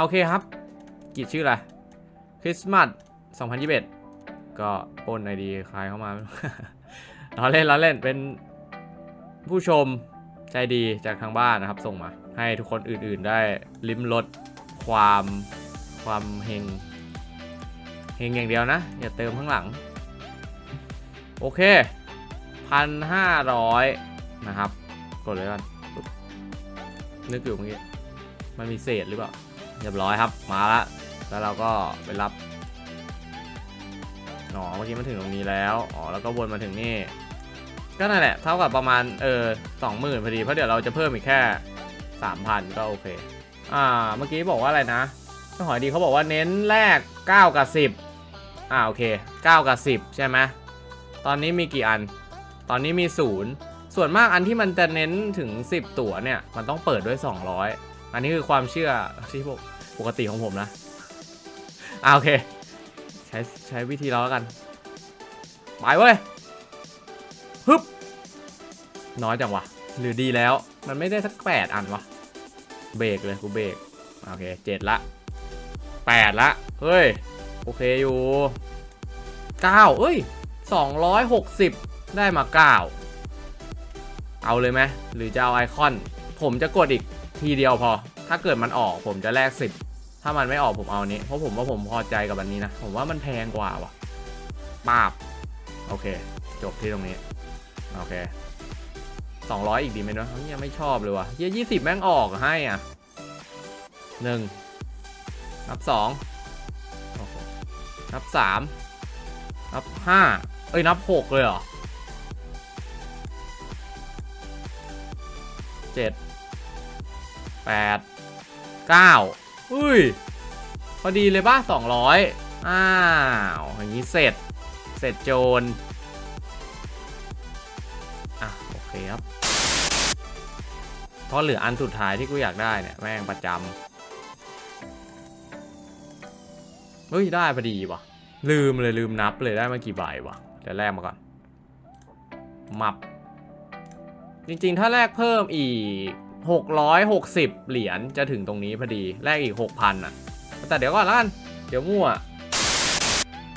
โอเคครับ กิจชื่ออะไรคริสต์มาส2021 ก็โอนไอดีใครเข้ามาล้อเล่นล้อเล่นเป็นผู้ชมใจดีจากทางบ้านนะครับ ส่งมา ให้ทุกคนอื่นๆได้ลิ้มรสความความเฮงเฮงอย่างเดียวนะ อย่าเติมข้างหลัง โอเคพันห้าร้อยนะครับ กดเลยกันนึกอยู่เมื่อกี้ มันมีเศษหรือเปล่า เรียบร้อยครับมาละแล้วเราก็ไปรับอ๋อเมื่อกี้มันถึงตรงนี้แล้วอ๋อแล้วก็วนมาถึงนี่ก็นั่นแหละเท่ากับประมาณเออสองหมื่นพอดีเพราะเดี๋ยวเราจะเพิ่มอีกแค่สามพันก็โอเคอ่าเมื่อกี้บอกว่าอะไรนะหอยดีเขาบอกว่าเน้นแรก 9 กับ 10อ่าโอเค 9 กับ 10 ใช่ไหมตอนนี้มีกี่อัน ตอนนี้มี 0 ส่วนมากอันที่มันจะเน้นถึง 10 ตั๋วเนี่ย มันต้องเปิดด้วย 200 อันนี้คือความเชื่อที่ปกปกติของผมนะอ่าโอเค ใช้ใช้วิธีเราแล้วกัน ไปเว้ยฮึบน้อยจังวะ หรือดีแล้ว มันไม่ได้สักแปดอันวะ เบรกเลยกูเบรกโอเคเจ็ดละแปดละ เฮ้ย โอเคอยู่เก้าเอ้ยสองร้อยหกสิบได้มาเก้าเอาเลยไหมหรือจะเอาไอคอน ผมจะกดอีก ทีเดียวพอ ถ้าเกิดมันออกผมจะแลกสิบถ้ามันไม่ออกผมเอานี้ เพราะผมว่าผมพอใจกับอันนี้นะ ผมว่ามันแพงกว่าว่ะปาบ โอเค จบที่ตรงนี้ โอเคสองร้อยอีกดีไหมเนาะยังไม่ชอบเลยว่ะเฮียยี่สิบแม่งออกให้อะหนึ่งนับสองนับสามนับห้าเอ้ยนับหกเลยเหรอเจ็ด แปดเก้าอุ้ย พอดีเลยป่ะสองร้อยอ้าว อย่างนี้เสร็จ เสร็จโจร อะ โอเคครับ เพราะเหลืออันสุดท้ายที่กูอยากได้เนี่ย แม่งประจำเฮ้ย ได้พอดีวะลืมเลยลืมนับเลยได้มากี่ใบวะเดี๋ยวแลกมาก่อน มับ จริงๆ ถ้าแลกเพิ่มอีก 660 เหรียญจะถึงตรงนี้พอดี แลกอีก 6,000อะ แต่เดี๋ยวก่อนละกัน เดี๋ยวมั่ว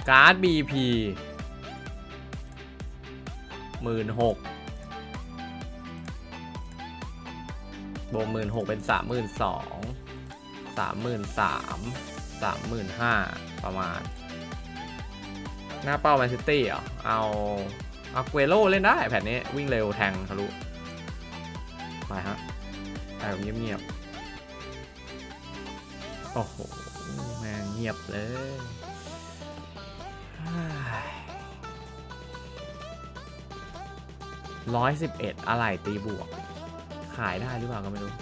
การ์ด BP หมื่นหกบวกหมื่นหกเป็นสามหมื่นสองสามหมื่นสามสามหมื่นห้าประมาณ หน้าเป้าแมนซิตี้เหรอ เอาอาเกโ o เล่นได้แผ่นนี้วิ่งเร็วแทงทะลุ ไปแบบเงียบๆ โอ้โหแม่งเงียบเลยร้อยสิบเอ็ดอะไรตีบวก ขายได้หรือเปล่าก็ไม่รู้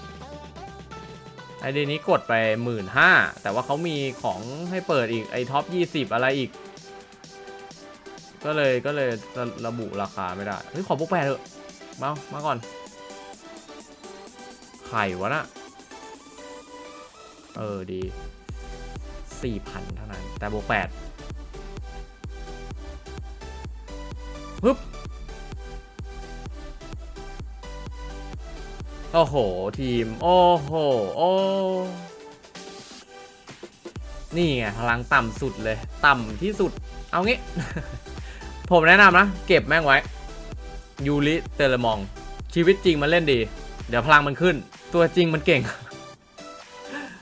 ไอเดนี้กดไปหมื่นห้าแต่ว่าเขามีของให้เปิดอีกไอท็อปยี่สิบอะไรอีก ก็เลยก็เลยระระบุราคาไม่ได้ เฮ้ย ขอพวกแปดเถอะ มา มาก่อน ไข่วะน่ะเออดีสี่พันเท่านั้น แต่บวกแปดปึ๊บ โอ้โห ทีม โอ้โห โอ้ นี่ไง พลังต่ำสุดเลย ต่ำที่สุด เอางี้ ผมแนะนำนะ เก็บแม่งไว้ ยูริเตเลมอง ชีวิตจริงมันเล่นดี เดี๋ยวพลังมันขึ้น ตัวจริงมันเก่ง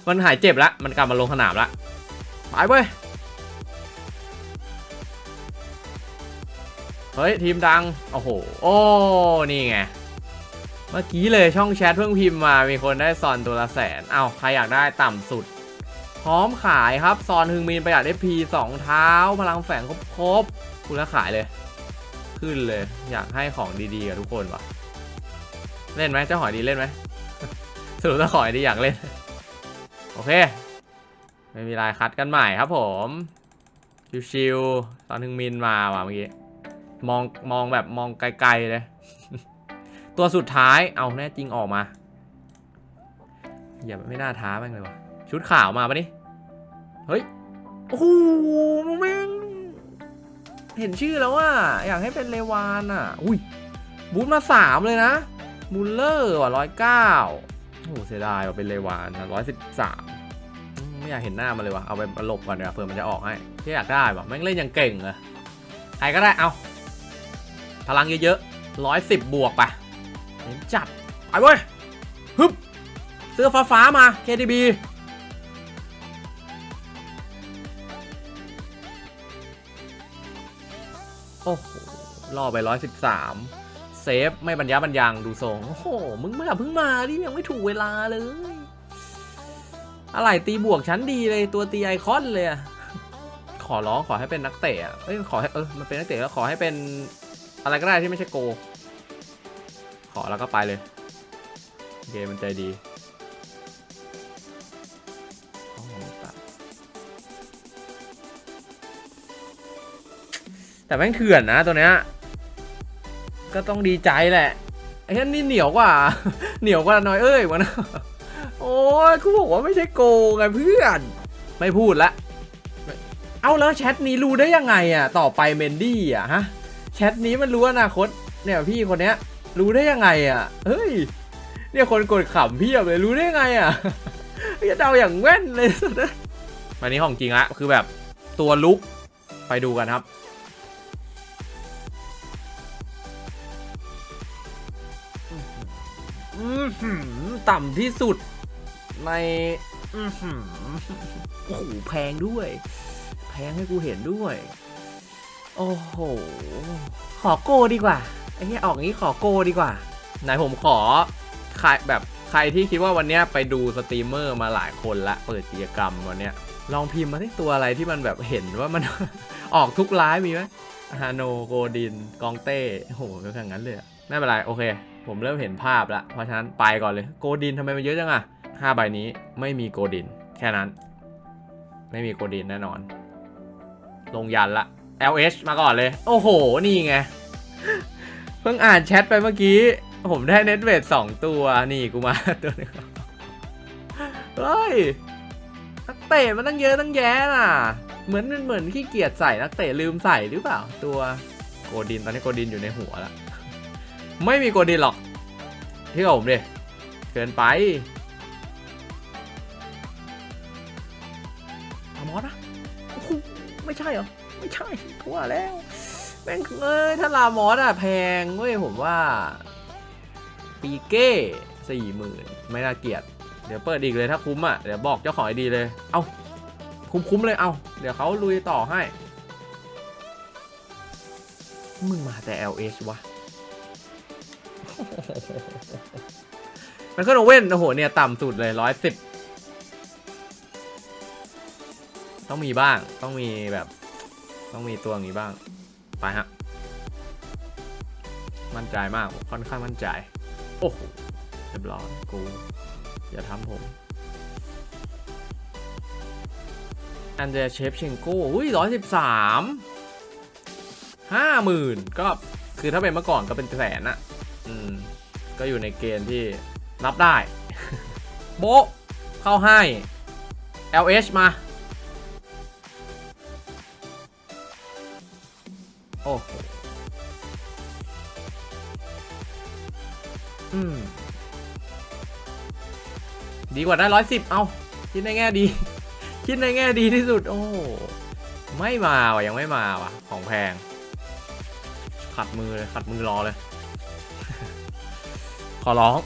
มันหายเจ็บล้วมันกลับมาลงสนามล้วไปเว้ย เฮ้ย ทีมดัง โอ้โห โอ้ นี่ไง เมื่อกี้เลยช่องแชทเพิ่งพิมพ์มา มีคนได้ซอนตัวละแสน เอาใครอยากได้ต่ำสุด พร้อมขายครับ ซอนฮึงมีนประหยัดได้พีสองเท้า พลังแฝงครบครบๆคุณล้วขายเลย ขึ้นเลย อยากให้ของดีๆกับทุกคนวะเล่นไหมเจ้าหอยดีเล่นไหม สรุปเจ้าหอยดีอยากเล่น โอเค ไม่มีลายคัดกันใหม่ครับผม ชิวๆตอนถึงมินมาว่ะเมื่อกี้ มองมองแบบมองไกลๆเลย ตัวสุดท้าย เอาแน่จริงออกมา อย่าไม่น่าท้าแม่งเลยว่ะ ชุดขาวมาปะนี่ เฮ้ย โอ้โหแม่งเห็นชื่อแล้วว่าอยากให้เป็นเลวานอะ อุ้ย บูทมาสามเลยนะ มูลเลอร์ว่ะร้อยเก้า โอ้โหเสียดายว่าเป็นเลวานร้อยสิบสามไม่อยากเห็นหน้ามันเลยวะเอาไปหลบก่อนเดี๋ยวเผื่อมันจะออกให้ที่อยากได้ปะแม่งเล่นยังเก่งเลยใครก็ได้เอาพลังเยอะๆร้อยสิบบวกไปเน้นจัดไปเว้ยฮึบเสื้อฟ้าฟ้ามา KDB โอ้โหล่อไปร้อยสิบสาม ซฟไม่บรรยะบรรยังดูทรงโอ้โหมึงมาเพิ่งมาดิยังไม่ถูกเวลาเลย อะไรตีบวกชั้นดีเลยตัวตีไอคอนเลยอะขอร้องขอให้เป็นนักเตะเอ้ยขอให้เออมันเป็นนักเตะแล้วขอให้เป็นอะไรก็ได้ที่ไม่ใช่โก ขอแล้วก็ไปเลยเกมมันใจดีแต่แม่งเถื่อนนะตัวเนี้ย ก็ต้องดีใจแหละไอ้นั่นนี่เหนียวกว่า เหนียวกว่าน้อยเอ้ยวะนะโอ้ยกูบอกว่าไม่ใช่โกงไงเพื่อน ไม่พูดละ เอาแล้วแชทนี้รู้ได้ยังไงอะ ต่อไปเมนดี้อะฮะ แชทนี้มันรู้อนาคต เนี่ยพี่คนเนี้ย รู้ได้ยังไงอะ เฮ้ย เนี่ยคนกดขำพี่เลยรู้ได้ยังไงอะจะเดาอย่างแว่นเลยสุดเลยวันนี้ของจริงละคือแบบตัวลุกไปดูกันครับ ต่ำที่สุดในโอ้โหแพงด้วย แพงให้กูเห็นด้วย โอ้โห ขอโกดีกว่าไอ้เนี่ยออกงี้ขอโกดีกว่า ไหนผมขอใครแบบใครที่คิดว่าวันเนี้ยไปดูสตรีมเมอร์มาหลายคนละเปิดกิจกรรมวันเนี้ยลองพิมพ์มาที่ตัวอะไรที่มันแบบเห็นว่ามันออกทุกไลฟ์มีไหมฮานโกดิน กองเต้โอ้โหเป็นอย่างนั้นเลยไม่เป็นไร โอเค ผมเริ่มเห็นภาพแล้วเพราะฉะนั้นไปก่อนเลยโกดินทำไมมันเยอะจังอะห้าใบนี้ไม่มีโกดิน แค่นั้น ไม่มีโกดินแน่นอน ลงยันละ LH มาก่อนเลย โอ้โห นี่ไง เพิ่งอ่านแชทไปเมื่อกี้ ผมได้เน็ตเวทสองตัวนี่กูมาตัวนึงเฮ้ยนักเตะมันตั้งเยอะตั้งแยะน่ะ เหมือนเหมือนขี้เกียจใส่นักเตะลืมใส่หรือเปล่า ตัวโกดินตอนนี้โกดินอยู่ในหัวแล้ว ไม่มีโกดินหรอกที่ผมดิเกินไปอมอสนะไม่ใช่เหรอ ไม่ใช่กูว่าแล้ว แม่งเอ้ยถ้าลามอสอะแพงเว้ยผมว่า ปีเก้สี่หมื่นไม่น่าเกลียดเดี๋ยวเปิดอีกเลยถ้าคุ้มอะเดี๋ยวบอกเจ้าของไอดีเลย เอาคุ้มๆเลยเอาเดี๋ยวเขาลุยต่อให้ มึงมาแต่ LH วะ มันขึ้นโอเว่นโอ้โหเนี่ยต่ำสุดเลยร้อยสิบต้องมีบ้างต้องมีแบบ ต้องมีตัวอย่างนี้บ้าง ไปฮะ มั่นใจมากค่อนข้างมั่นใจ โอ้โหเรียบร้อยกู อย่าทำผมอันเดรเชฟเชงโก้อุ้ยร้อยสิบสามห้าหมื่นก็คือถ้าเป็นเมื่อก่อนก็เป็นแสนอะ อืม ก็อยู่ในเกณฑ์ที่รับได้ โบเข้าให้ LH มา โอ้โหอืม ดีกว่าได้ร้อยสิบเอาคิดในแง่ดี คิดในแง่ดีที่สุด โอ้ไม่มาว่ะยังไม่มาว่ะ ของแพง ขัดมือเลย ขัดมือรอเลย ขอร้อง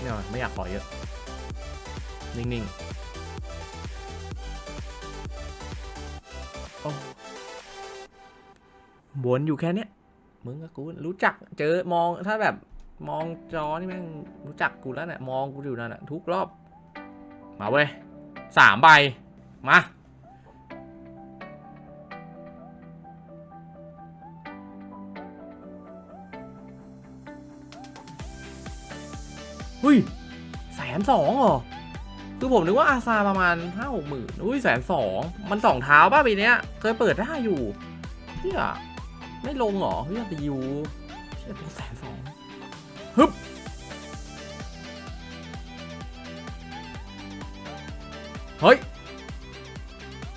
ไม่เอาไม่อยากขอเยอะ นิ่งๆโอ้วนอยู่แค่เนี้ยมึงกับกูรู้จักเจอมองถ้าแบบมองจอนี่แม่งรู้จักกูแล้วเนี่ยมองกูอยู่นั่นแหะทุกรอบ มาเว้ยสามใบ มา สองเหรอคือผมนึกว่าอาซาประมาณห้าหกหมื่นอุ้ยแสนสองมันสองเท้าป่ะปีเนี้ย เคยเปิดได้อยู่เฮียไม่ลงเหรอเฮียตีอยู่เฮียตัวแสนสองฮึบเฮ้ย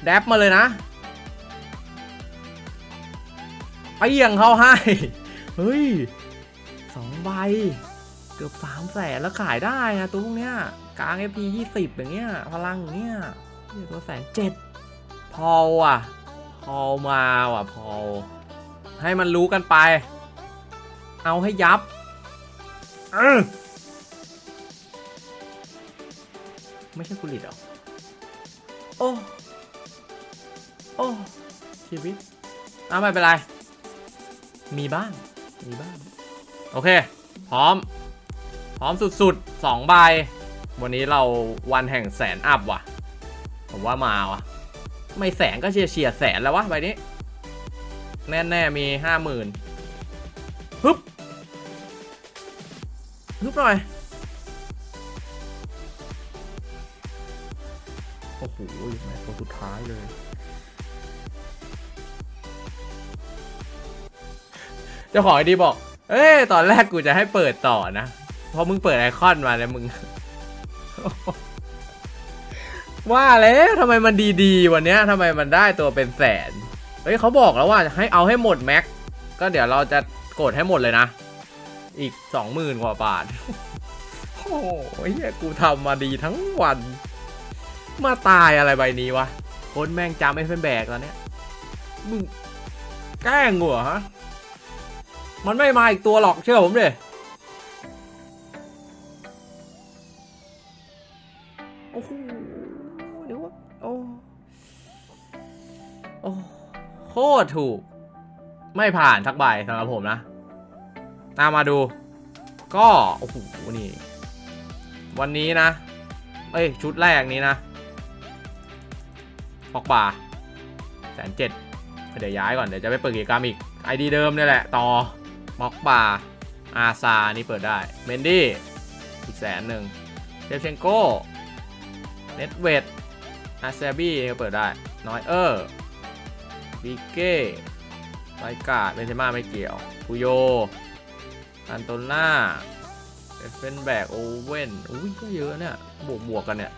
แดบมาเลยนะไปเอียงเขาให้ เฮ้ยสองใบ เกือบสามแสนแล้วขายได้นะตัวพวกเนี้ยกลาง FP ยี่สิบอย่างเงี้ยพลังอย่างเงี้ยเียตัวแสนเจ็ดพอว่ะ พอมาว่ะพอ ให้มันรู้กันไป เอาให้ยับเออไม่ใช่กุลิตเหรอ โอ้ โอ้ ชีวิตเอาไม่เป็นไร มีบ้าง มีบ้าง โอเค พร้อม พร้อมสุดๆสองใบวันนี้เราวันแห่งแสนอัพว่ะ ผมว่ามาว่ะไม่แสนก็เฉียดเฉียดแสนแล้ววะใบนี้ แน่ๆมีห้าหมื่นฮึบฮึบหน่อยโอ้โหแม่ตัวสุดท้ายเลย เจ้าของไอดีบอก เอ้ย ตอนแรกกูจะให้เปิดต่อนะ พอมึงเปิดไอคอนมาแล้วมึง ว่าแล้วทำไมมันดีๆ วันนี้ทำไมมันได้ตัวเป็นแสน เฮ้ยเขาบอกแล้วว่าให้เอาให้หมดแม็ก ก็เดี๋ยวเราจะกดให้หมดเลยนะ อีกสองหมื่นกว่าบาท โอ้โหเฮียกูทำมาดีทั้งวัน มาตายอะไรใบนี้วะคนแม่งจำไม่เป็นแบกแล้วเนี้ยมึงแกล้งหรอฮะ มันไม่มาอีกตัวหรอกเชื่อผมดิ คตรถูก ไม่ผ่านทักใบสำหรับผมนะตามมาดู ก็โอ้โหนี่ วันนี้นะ เอ้ย ชุดแรกนี้นะปอกป่าแสนเจ็ดเดี๋ยวย้ายก่อน เดี๋ยวจะไปเปิดกิจกรรมอีกไอดีเดิมเนี่ยแหละ ต่อม็อกป่าอาซา นี่เปิดได้เมนดี้อีกแสนหนึ่งเชฟเชนโก้เน็ตเวดอาเซบี้ก็เปิดได้ น้อยเออ ร์บีเก้ไลกาเบนเซม่าไม่เกี่ยวคุโยอันโตน่าเฟนแบกโอเว่นอุ้ยก็เยอะเนี่ยบวกบวกกันเนี่ย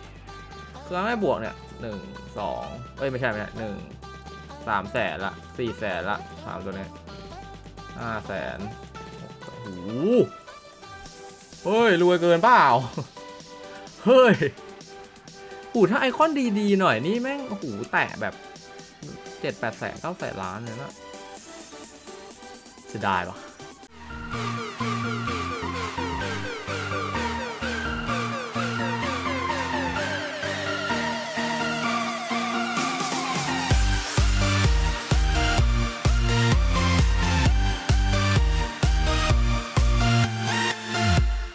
คือเอาให้บวกเนี่ยหนึ่งสองเอ้ยไม่ใช่ไม่ใช่หนึ่งสามแสนละสี่แสนละสามตัวเนี้ยห้าแสนโอ้โหเฮ้ย รวยเกินเปล่า เฮ้ยหูถ้าไอคอนดี ๆ หน่อยนี่แม่งโอ้โหแตะแบบ เจ็ดแปดแสนเก้าแสนล้านเลยนะจะได้ปะ